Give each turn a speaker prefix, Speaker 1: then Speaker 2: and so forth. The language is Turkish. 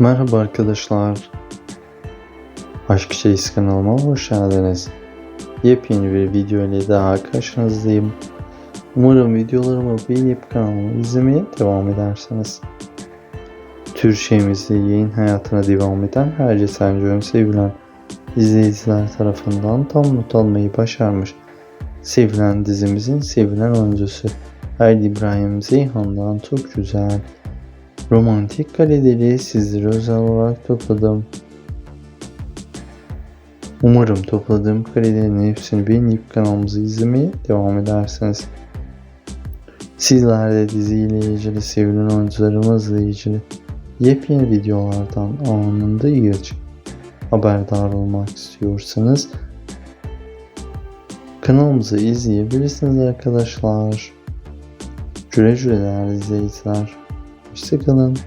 Speaker 1: Merhaba arkadaşlar. Aşk Şeysi kanalıma hoş geldiniz. Yepyeni bir video ile daha karşınızdayım. Umarım videolarımı beğenip kanalımı izlemeye devam edersiniz. Türkçemizde yayın hayatına devam eden Herce Senco'nun sevilen izleyiciler tarafından tam not almayı başarmış. Sevilen dizimizin sevilen oyuncusu Haydi İbrahim Zeyhan'dan çok güzel romantik kareleri sizlere özel olarak topladım. Umarım topladığım karelerin hepsini beğenip kanalımızı izlemeye devam edersiniz. Sizler de diziyle ilgili sevilen oyuncularımızla ilgili yepyeni videolardan anında ilginç haberdar olmak istiyorsanız kanalımızı izleyebilirsiniz arkadaşlar. Güle değerli izleyiciler. Hoşçakalın.